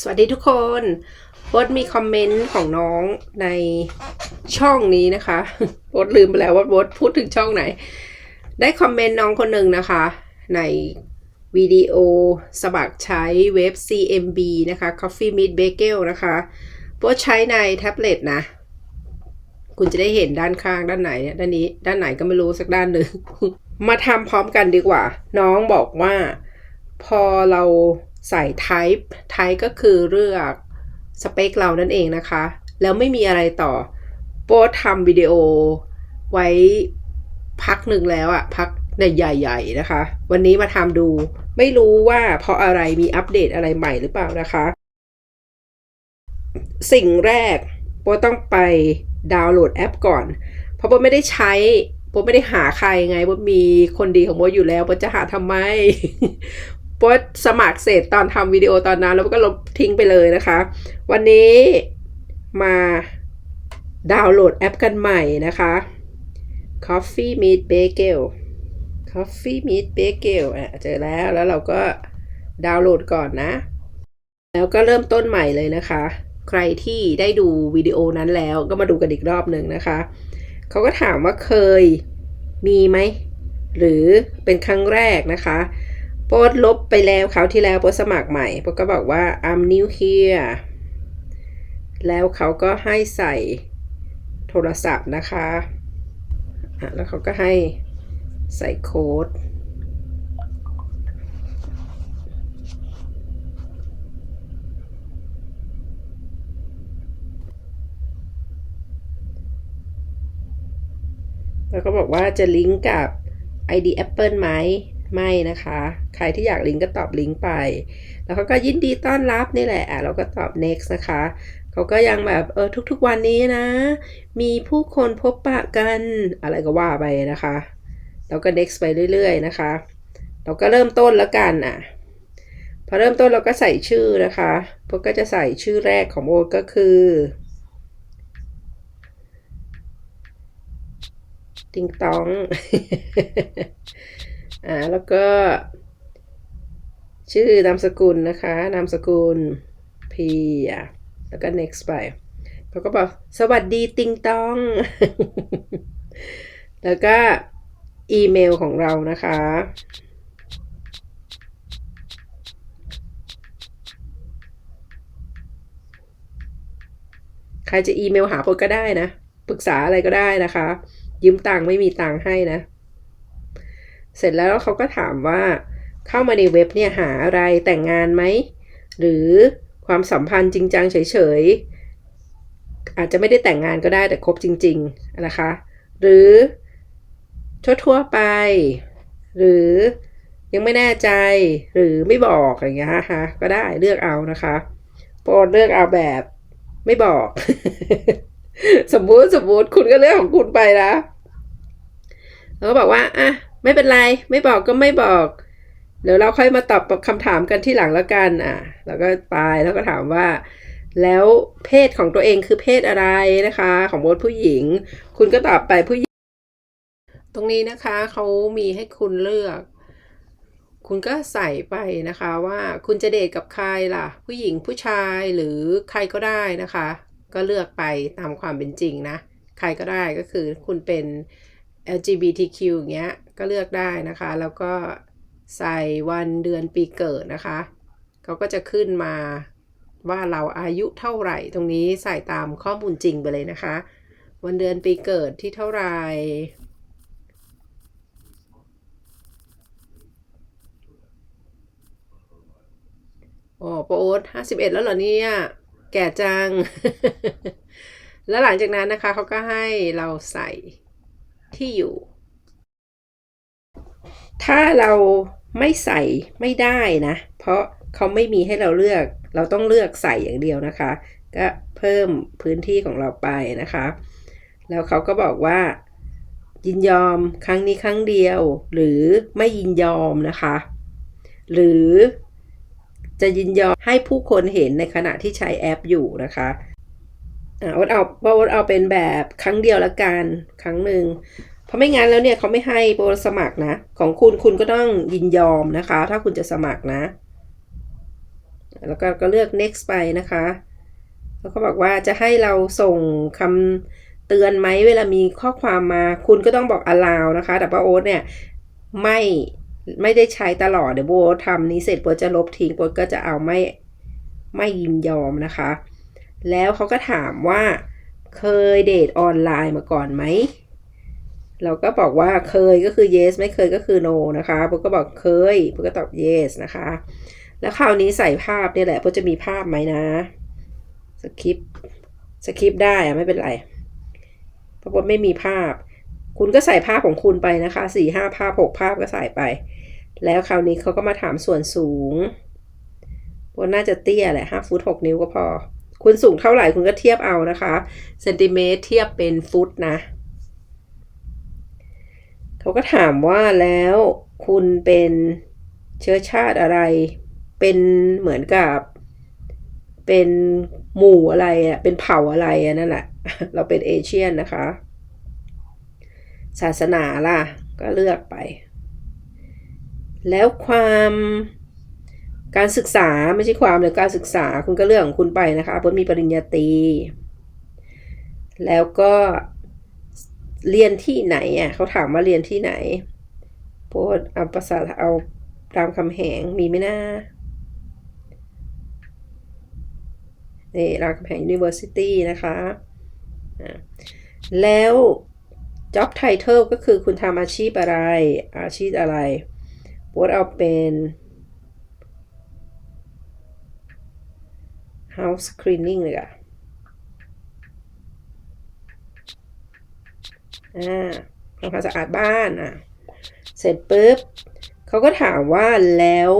สวัสดีทุกคนโบทมีคอมเมนต์ของน้องในช่องนี้นะคะโบทลืมไปแล้วว่าโบทพูดถึงช่องไหน ได้คอมเมนต์น้องคนหนึ่งนะคะ ในวิดีโอสมัครใช้เว็บ CMB นะคะ Coffee Meet Bagel นะคะโบทใช้ในแท็บเล็ตนะ คุณจะได้เห็นด้านข้างด้านไหนด้านนี้ ด้านไหนก็ไม่รู้สักด้านหนึ่งมาทำพร้อมกันดีกว่า น้องบอกว่า พอเรา ใส่ type type ก็คือเลือกสเปคเรานั่นเองนะคะ แล้วไม่มีอะไรต่อ โป๊ทำวิดีโอไว้พักหนึ่งแล้วอะพักใหญ่ๆนะคะ วันนี้มาทำดูไม่รู้ว่าเพราะอะไรมีอัปเดตอะไรใหม่หรือเปล่านะคะ สิ่งแรกโปต้องไปดาวน์โหลดแอปก่อน เพราะโปไม่ได้ใช้โปไม่ได้หาใครไงโปมีคนดีของโปอยู่แล้วโปจะหาทำไม โป๊สมัครเสร็จตอนทำวิดีโอตอนนั้นแล้วก็ลบทิ้งไปเลยนะคะ วันนี้มาดาวน์โหลดแอปกันใหม่นะคะ Coffee Meet Bagel Coffee Meet Bagel อะเจอแล้วแล้วเราก็ดาวน์โหลดก่อนนะ แล้วก็เริ่มต้นใหม่เลยนะคะ ใครที่ได้ดูวิดีโอนั้นแล้วก็มาดูกันอีกรอบหนึ่งนะคะ เขาก็ถามว่าเคยมีไหม หรือเป็นครั้งแรกนะคะ โพสลบไปแล้วคราที่แล้วโพสสมัครใหม่โพสก็บอกว่า I'm new here แล้วเขาก็ให้ใส่โทรศัพท์นะคะอะแล้วเขาก็ให้ใส่โค้ด แล้วก็บอกว่าจะลิงก์กับ ID Apple ไหม ไม่นะคะ ใครที่อยากลิงก์ก็ตอบลิงก์ไป แล้วเขาก็ยินดีต้อนรับนี่แหละอะเราก็ตอบ next นะคะเขาก็ยังแบบเออทุกๆวันนี้นะ มีผู้คนพบปะกันอะไรก็ว่าไปนะคะเราก็ next ไปเรื่อยๆนะคะ เราก็เริ่มต้นแล้วกันอะพอเริ่มต้นเราก็ใส่ชื่อนะคะพวกก็จะใส่ชื่อแรกของโบก็คือติงตอง อ่าแล้วก็ ชื่อนามสกุลนะคะ นามสกุล P อะแล้วก็ next ไปเขาก็บอก สวัสดีติงตอง แล้วก็อีเมลของเรานะคะ ใครจะอีเมลหาพวกก็ได้นะ ปรึกษาอะไรก็ได้นะคะ ยืมตังค์ไม่มีตังค์ให้นะ เสร็จแล้วเขาก็ถามว่าเข้ามาในเว็บเนี่ยหาอะไรแต่งงานไหม หรือความสัมพันธ์จริงจังเฉยๆ อาจจะไม่ได้แต่งงานก็ได้แต่คบจริง ๆ นะคะ หรือทั่วๆไป หรือยังไม่แน่ใจหรือไม่บอกอะไรอย่างเงี้ยนะคะก็ได้เลือกเอานะคะโปรดเลือกเอาแบบไม่บอก สมมุติสมมุติคุณก็เลือกของคุณไปนะแล้วก็บอกว่าอะ ไม่เป็นไร ไม่บอกก็ไม่บอก เดี๋ยวเราค่อยมาตอบคำถามกันที่หลังแล้วกันอะแล้วก็ไปแล้วก็ถามว่า แล้วเพศของตัวเองคือเพศอะไรนะคะ ของโบทผู้หญิง คุณก็ตอบไปผู้หญิง ตรงนี้นะคะเขามีให้คุณเลือก คุณก็ใส่ไปนะคะว่าคุณจะเดทกับใครล่ะ ผู้หญิงผู้ชายหรือใครก็ได้นะคะ ก็เลือกไปตามความเป็นจริงนะ ใครก็ได้ก็คือคุณเป็น LGBTQ อย่างเงี้ย ก็เลือกได้นะคะ แล้วก็ใส่วันเดือนปีเกิดนะคะเขาก็จะขึ้นมาว่าเราอายุเท่าไหร่ตรงนี้ใส่ตามข้อมูลจริงไปเลยนะคะ วันเดือนปีเกิดที่เท่าไหร่โอ้โปรโอ๊ตห้าสิบเอ็ดแล้วเหรอเนี่ย แก่จัง แล้วหลังจากนั้นนะคะเขาก็ให้เราใส่ที่อยู่ ถ้าเราไม่ใส่ไม่ได้นะ เพราะเขาไม่มีให้เราเลือก เราต้องเลือกใส่อย่างเดียวนะคะ ก็เพิ่มพื้นที่ของเราไปนะคะ แล้วเขาก็บอกว่า ยินยอมครั้งนี้ครั้งเดียว หรือไม่ยินยอมนะคะ หรือจะยินยอมให้ผู้คนเห็นในขณะที่ใช้แอปอยู่นะคะอ่าโอ๊ตเอาโอ๊ตเอาเป็นแบบครั้งเดียวละกัน ครั้งหนึ่ง ราะไม่งั้นแล้วเนี่ยเขาไม่ให้โปรสมัครนะ ของคุณคุณก็ต้องยินยอมนะคะ ถ้าคุณจะสมัครนะ แล้วก็ก็เลือก next ไปนะคะ แล้วก็บอกว่าจะให้เราส่งคำเตือนไหมเวลามีข้อความมา คุณก็ต้องบอก allow นะคะ แต่ป้าโอ๊ตเนี่ยไม่ไม่ได้ใช้ตลอดเดี๋ยวโบทำนี้เสร็จโบจะลบทิ้งโบก็จะเอาไม่ไม่ยินยอมนะคะ แล้วเขาก็ถามว่าเคยเดทออนไลน์มาก่อนไหม เราก็บอกว่าเคยก็คือ yes ไม่เคยก็คือ no นะคะโบก็บอกเคยโบก็ตอบ yes นะคะ แล้วคราวนี้ใส่ภาพเนี่ยแหละโบจะมีภาพไหมนะสคริปสคริปได้อะไม่เป็นไรพราะว่าไม่มีภาพ คุณก็ใส่ภาพของคุณไปนะคะสี่ห้าภาพหกภาพก็ใส่ไป แล้วคราวนี้เขาก็มาถามส่วนสูงว่าน่าจะเตี้ยแหละห้าฟุตหกนิ้วก็พอ คุณสูงเท่าไหร่คุณก็เทียบเอานะคะเซนติเมตรเทียบเป็นฟุตนะ เขาก็ถามว่าแล้วคุณเป็นเชื้อชาติอะไร เป็นเหมือนกับ เป็นหมู่อะไรอะ เป็นเผ่าอะไรอะนั่นแหละ เราเป็นเอเชียนนะคะ ศาสนาล่ะ ก็เลือกไป แล้วความการศึกษาไม่ใช่ความเลยการศึกษาคุณก็เรื่องของคุณไปนะคะเพราะมีปริญญาตรีแล้วก็ เรียนที่ไหนอะเขาถามว่าเรียนที่ไหนโพดเอาภาษาเอาตามคำแหงมีไหมนะนี่รามคำแหง University นะคะ แล้ว job title ก็คือคุณทำอาชีพอะไร อาชีพอะไรโพดเอาเป็น house cleaning เลยอะ อ่าทำความสะอาดบ้านอะเสร็จปุ๊บเขาก็ถามว่าแล้ว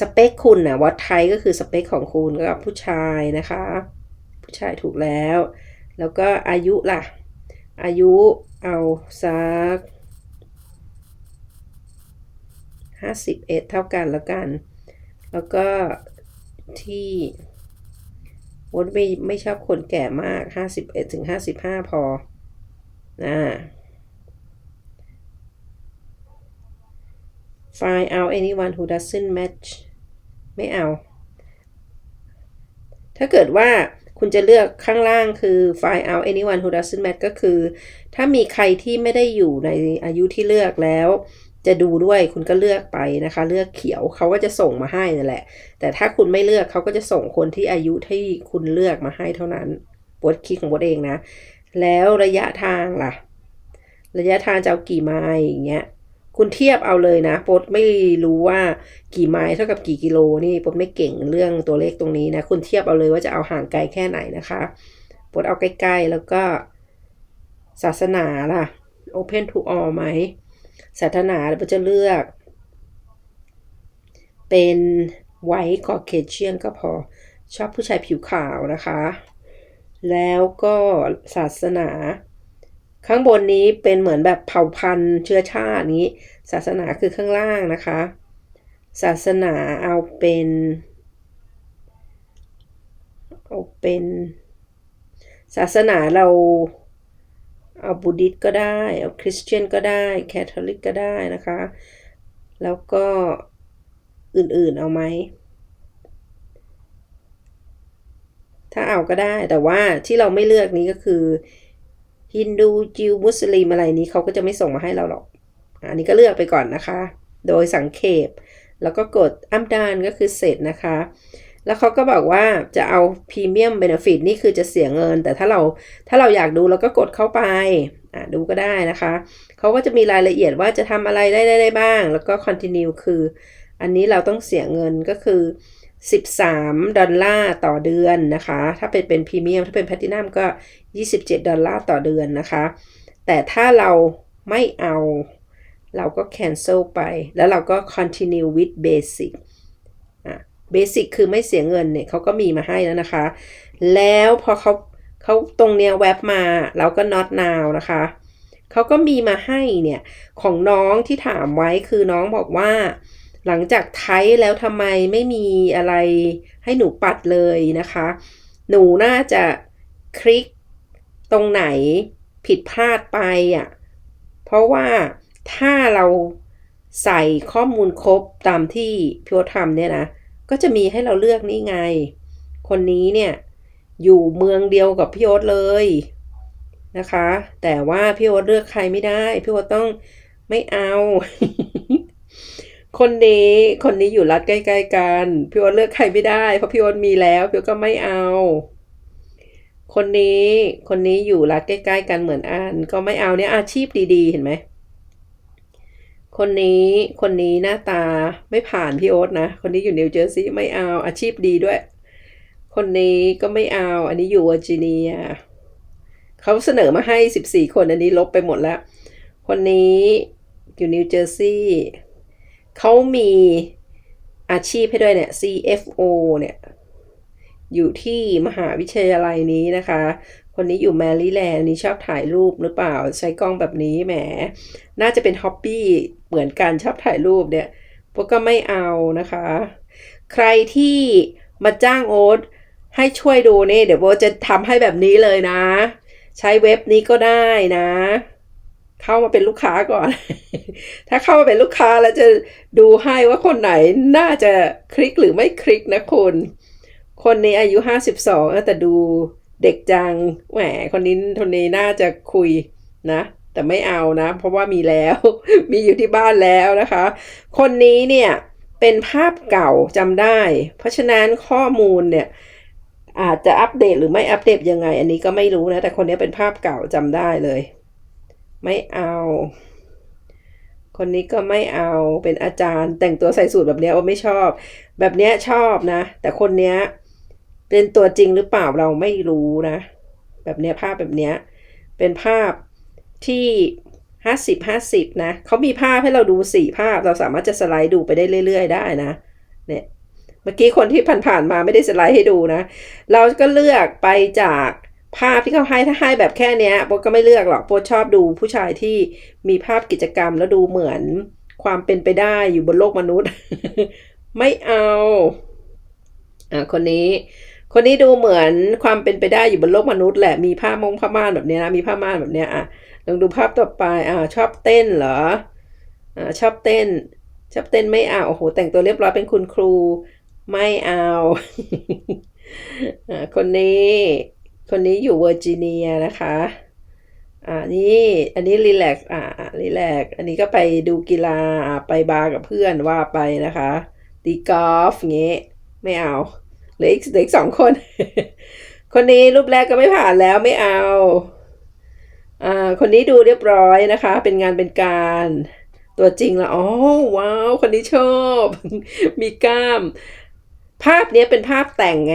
สเปคคุณนะวัดไทยก็คือสเปคของคุณก็ผู้ชายนะคะ ผู้ชายถูกแล้ว แล้วก็อายุล่ะ อายุเอาสักห้าสิบเอ็ดเท่ากันแล้วกัน แล้วก็ที่วดไม่ไม่ชอบคนแก่มากห้าสิบเอ็ดถึงห้าสิบห้าพอ นะ find out anyone who doesn't match ไม่เอา ถ้าเกิดว่าคุณจะเลือกข้างล่างคือ find out anyone who doesn't match ก็คือ ถ้ามีใครที่ไม่ได้อยู่ในอายุที่เลือกแล้ว จะดูด้วยคุณก็เลือกไปนะคะ เลือกเขียวเขาก็จะส่งมาให้นั่นแหละ แต่ถ้าคุณไม่เลือกเขาก็จะส่งคนที่อายุที่คุณเลือกมาให้เท่านั้นบทคิดของบทเองนะ แล้วระยะทางล่ะ ระยะทางจะเอากี่ไมล์อย่างเงี้ย คุณเทียบเอาเลยนะปดไม่รู้ว่ากี่ไมล์เท่ากับกี่กิโลนี่ปดไม่เก่งเรื่องตัวเลขตรงนี้นะ คุณเทียบเอาเลยว่าจะเอาห่างไกลแค่ไหนนะคะปดเอาใกล้ๆแล้วก็ศาสนาล่ะ open to all ไหมศาสนาเราจะเลือก เป็นไวท์คอเคเชียนก็พอชอบผู้ชายผิวขาวนะคะ แล้วก็ศาสนา ข้างบนนี้เป็นเหมือนแบบเผ่าพันธุ์เชื้อชาตินี้ ศาสนาคือข้างล่างนะคะ ศาสนาเอาเป็นเอาเป็น ศาสนาเราเอาบูดิสก็ได้ เอาคริสเตียนก็ได้แคทอลิกก็ได้นะคะ แล้วก็อื่นๆเอาไหม ถ้าเอาก็ได้ แต่ว่าที่เราไม่เลือกนี้ก็คือฮินดูจิวมุสลิมอะไรนี้เขาก็จะไม่ส่งมาให้เราหรอก อันนี้ก็เลือกไปก่อนนะคะ โดยสังเขปแล้วก็กดอัมดานก็คือเสร็จนะคะ แล้วเขาก็บอกว่าจะเอาพรีเมียมเบนฟิตนี่คือจะเสียเงิน แต่ถ้าเราถ้าเราอยากดูเราก็กดเข้าไปอ่าดูก็ได้นะคะ เขาก็จะมีรายละเอียดว่าจะทำอะไรได้ได้ได้บ้าง แล้วก็ continue คือ อันนี้เราต้องเสียเงินก็คือ 13 ดอลลาร์ต่อเดือนนะคะ ถ้าเป็นเป็นพรีเมียมถ้าเป็นแพลตินัมก็ 27 ดอลลาร์ต่อเดือนนะคะ แต่ถ้าเราไม่เอาเราก็ cancel ไป แล้วเราก็ continue with basic อะ basic คือไม่เสียเงินเนี่ยเขาก็มีมาให้แล้วนะคะ แล้วพอเขาเขาตรงเนี้ยแว็บมาเราก็ not now นะคะเขาก็มีมาให้เนี่ย ของน้องที่ถามไว้คือน้องบอกว่า หลังจากไทยแล้วทำไมไม่มีอะไรให้หนูปัดเลยนะคะ หนูน่าจะคลิกตรงไหนผิดพลาดไปอะ เพราะว่าถ้าเราใส่ข้อมูลครบตามที่พี่วทำเนี่ยนะ ก็จะมีให้เราเลือกนี่ไง คนนี้เนี่ย อยู่เมืองเดียวกับพี่โอ๊ตเลยนะคะ แต่ว่าพี่โอ๊ตเลือกใครไม่ได้ พี่โอ๊ตต้องไม่เอา คนนี้คนนี้อยู่รัฐใกล้ๆกัน พี่โอ๊ตเลือกใครไม่ได้ เพราะพี่โอ๊ตมีแล้วพี่ก็ไม่เอา คนนี้คนนี้อยู่รัฐใกล้ๆกันเหมือนอัน ก็ไม่เอาเนี่ยอาชีพดีๆ เห็นไหมคนนี้คนนี้หน้าตาไม่ผ่านพี่โอ๊ตนะ คนนี้อยู่นิวเจอร์ซีย์ไม่เอาอาชีพดีด้วย คนนี้ก็ไม่เอา อันนี้อยู่เวอร์จิเนียเขาเสนอมาให้ 14 คนอันนี้ลบไปหมดแล้ว คนนี้อยู่นิวเจอร์ซีย์ เขามีอาชีพให้ด้วยเนี่ย CFO เนี่ย อยู่ที่มหาวิทยาลัยนี้นะคะ คนนี้อยู่แมรี่แลนด์นี่ชอบถ่ายรูปหรือเปล่า ใช้กล้องแบบนี้แหม น่าจะเป็นฮ็อบบี้เหมือนกันชอบถ่ายรูปเนี่ย พวกก็ไม่เอานะคะ ใครที่มาจ้างโอ๊ตให้ช่วยดูนี่ เดี๋ยวโบจะทำให้แบบนี้เลยนะ ใช้เว็บนี้ก็ได้นะ เข้ามาเป็นลูกค้าก่อน ถ้าเข้ามาเป็นลูกค้าแล้วจะดูให้ว่าคนไหนน่าจะคลิกหรือไม่คลิกนะคุณ คนนี้อายุห้าสิบสองแต่ดูเด็กจัง แหม คนนี้คนนี้น่าจะคุยนะ แต่ไม่เอานะ เพราะว่ามีแล้ว มีอยู่ที่บ้านแล้วนะคะ คนนี้เนี่ยเป็นภาพเก่าจำได้ เพราะฉะนั้นข้อมูลเนี่ยอาจจะอัปเดตหรือไม่อัปเดตยังไง อันนี้ก็ไม่รู้นะ แต่คนนี้เป็นภาพเก่าจำได้เลย ไม่เอา คนนี้ก็ไม่เอาเป็นอาจารย์ แต่งตัวใส่สูทแบบนี้ว่าไม่ชอบ แบบนี้ชอบนะ แต่คนเนี้ย เป็นตัวจริงหรือเปล่าเราไม่รู้นะ แบบเนี้ยภาพแบบเนี้ยเป็นภาพที่ห้าสิบห้าสิบนะเขามีภาพให้เราดูสี่ภาพ เราสามารถจะสไลด์ดูไปได้เรื่อย ๆ ได้นะ เนี่ย เมื่อกี้คนที่ผ่านๆมาไม่ได้สไลด์ให้ดูนะ เราก็เลือกไปจาก ภาพที่เขาให้ถ้าให้แบบแค่เนี้ยโบก็ไม่เลือกหรอกโบชอบดูผู้ชายที่มีภาพกิจกรรมแล้วดูเหมือนความเป็นไปได้อยู่บนโลกมนุษย์ ไม่เอาอ่าคนนี้ คนนี้ดูเหมือนความเป็นไปได้อยู่บนโลกมนุษย์แหละมีผ้ามงผ้าม่านแบบเนี้ยนะมีผ้าม่านแบบเนี้ยอะลองดูภาพต่อไปอ่าชอบเต้นเหรออ่าชอบเต้น ชอบเต้นไม่เอาโอ้โหแต่งตัวเรียบร้อยเป็นคุณครูไม่เอาอ่าคนนี้ คนนี้อยู่เวอร์จิเนียนะคะอ่านี่อันนี้รีแลกซ์อ่ารีแลกซ์อันนี้ก็ไปดูกีฬาไปบาร์กับเพื่อนว่าไปนะคะตีกอล์ฟเงี้ยไม่เอาเหลืออีกเหลืออีกสองคน คนนี้รูปแรกก็ไม่ผ่านแล้วไม่เอาอ่าคนนี้ดูเรียบร้อยนะคะ เป็นงานเป็นการตัวจริงล้วอ๋อว้าว คนนี้ชอบ มีกล้าม ภาพนี้เป็นภาพแต่งไง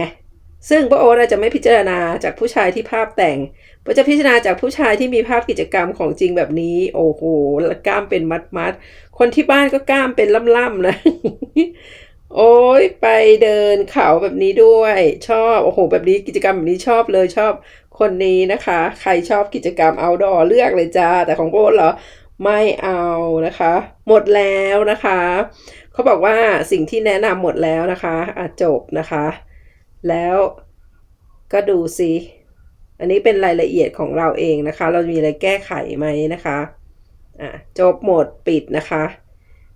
ซึ่งพระโอ๊ตอาจจะไม่พิจารณาจากผู้ชายที่ภาพแต่งพระจะพิจารณาจากผู้ชายที่มีภาพกิจกรรมของจริงแบบนี้ โอ้โหแล้วกล้ามเป็นมัดมัดคนที่บ้านก็กล้ามเป็นล่ำๆนะ โอ้ยไปเดินเขาแบบนี้ด้วย ชอบโอ้โห แบบนี้กิจกรรมแบบนี้ชอบเลยชอบคนนี้นะคะ ใครชอบกิจกรรม outdoor เลือกเลยจ้า แต่ของโอ๊ตเหรอไม่เอานะคะ หมดแล้วนะคะ เขาบอกว่าสิ่งที่แนะนำหมดแล้วนะคะอะจบนะคะ แล้วก็ดูสิอันนี้เป็นรายละเอียดของเราเองนะคะ เรามีอะไรแก้ไขไหมนะคะอะจบหมดปิดนะคะ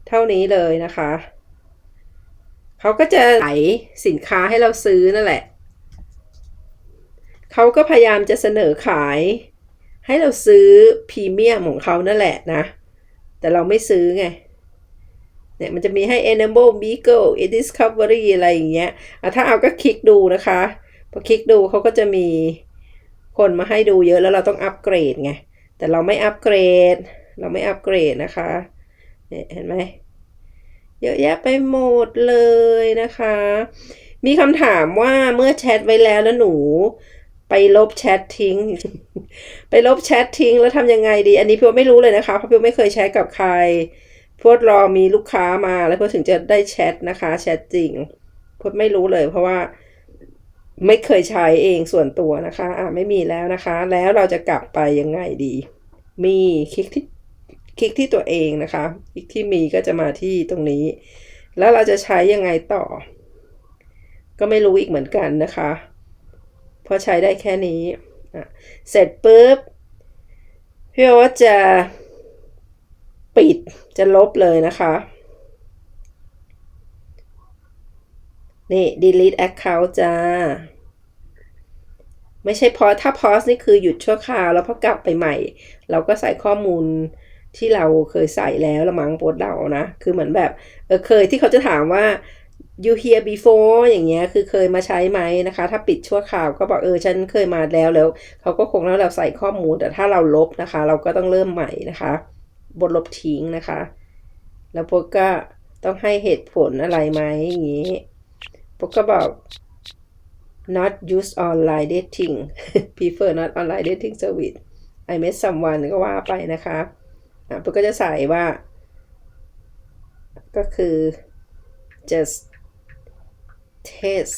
เท่านี้เลยนะคะเขาก็จะขายสินค้าให้เราซื้อนั่นแหละเขาก็พยายามจะเสนอขาย ให้เราซื้อพรีเมียมของเขานั่นแหละนะ แต่เราไม่ซื้อไง เนี่ยมันจะมีให้ Enable Beagle Discovery อะไรอย่างเงี้ยถ้าเอาก็คลิกดูนะคะ พอคลิกดูเขาก็จะมีคนมาให้ดูเยอะแล้วเราต้องอัปเกรดไง แต่เราไม่อัปเกรด เราไม่อัปเกรดนะคะ เนี่ยเห็นไหม เยอะแยะไปหมดเลยนะคะ มีคำถามว่าเมื่อแชทไว้แล้วแล้วหนูไปลบแชททิ้ง ไปลบแชททิ้งแล้วทำยังไงดี อันนี้พี่ว่าไม่รู้เลยนะคะ เพราะพี่ไม่เคยแชทกับใคร พวดรอมีลูกค้ามาแล้วพื่อถึงจะได้แชทนะคะแชทจริงพวดไม่รู้เลย เพราะว่าไม่เคยใช้เองส่วนตัวนะคะ อ่าไม่มีแล้วนะคะ แล้วเราจะกลับไปยังไงดี มีคลิกที่คลิกที่ตัวเองนะคะ คลิกที่มีก็จะมาที่ตรงนี้ แล้วเราจะใช้ยังไงต่อ ก็ไม่รู้อีกเหมือนกันนะคะ เพราะใช้ได้แค่นี้อะเสร็จปุ๊บพี่โอ๊ตจะ ปิดจะลบเลยนะคะ นี่ delete account จ้า ไม่ใช่พอถ้า pause นี่คือหยุดชั่วคราว แล้วพอกลับไปใหม่ เราก็ใส่ข้อมูลที่เราเคยใส่แล้วละมั้งโพสเรานะ คือเหมือนแบบเออเคยที่เขาจะถามว่า you here before อย่างเงี้ย คือเคยมาใช้ไหมนะคะ ถ้าปิดชั่วคราวก็บอกเออฉันเคยมาแล้วแล้ว เขาก็คงแล้วเราใส่ข้อมูล แต่ถ้าเราลบนะคะ เราก็ต้องเริ่มใหม่นะคะ บทลบทิ้งนะคะ แล้วพวกก็ต้องให้เหตุผลอะไรไหมอย่างงี้พวกก็บอก not use online dating prefer not online dating service I met someone ก็ว่าไปนะคะอะพวกก็จะใส่ว่า ก็คือ just test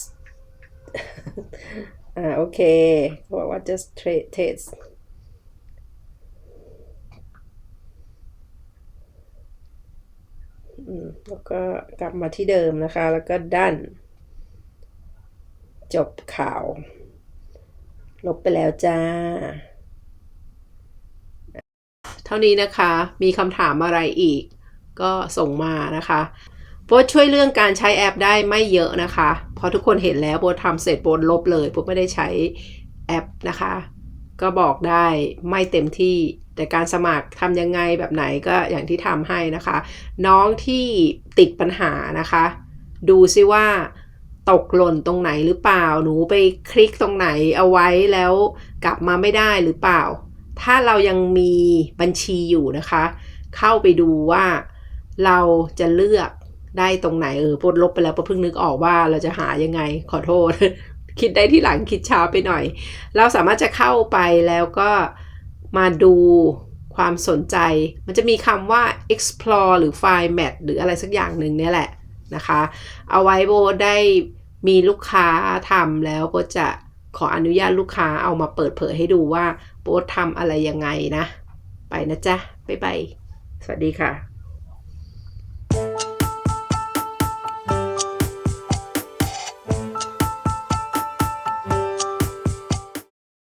อ่าโอเคบอกว่า just tra- test อืม แล้วก็กลับมาที่เดิมนะคะ แล้วก็ดัน จบข่าว ลบไปแล้วจ้า เท่านี้นะคะ มีคำถามอะไรอีก ก็ส่งมานะคะโบช่วยเรื่องการใช้แอปได้ไม่เยอะนะคะ เพราะทุกคนเห็นแล้วโบททำเสร็จโบลบเลยโบไม่ได้ใช้แอปนะคะ ก็บอกได้ไม่เต็มที่ แต่การสมัครทำยังไงแบบไหนก็อย่างที่ทำให้นะคะ น้องที่ติดปัญหานะคะ ดูซิว่าตกหล่นตรงไหนหรือเปล่า หนูไปคลิกตรงไหนเอาไว้แล้วกลับมาไม่ได้หรือเปล่า ถ้าเรายังมีบัญชีอยู่นะคะ เข้าไปดูว่าเราจะเลือกได้ตรงไหนเออปลดลบไปแล้วเพิ่งนึกออกว่าเราจะหายังไงขอโทษ คิดได้ที่หลังคิดช้าไปหน่อย เราสามารถจะเข้าไปแล้วก็มาดูความสนใจ มันจะมีคำว่า explore หรือ find match หรืออะไรสักอย่างหนึ่งเนี่ยแหละนะคะ เอาไว้โบได้มีลูกค้าทำแล้วโบจะขออนุญาตลูกค้าเอามาเปิดเผยให้ดูว่าโบททำอะไรยังไงนะ ไปนะจ๊ะ บ๊ายบาย สวัสดีค่ะ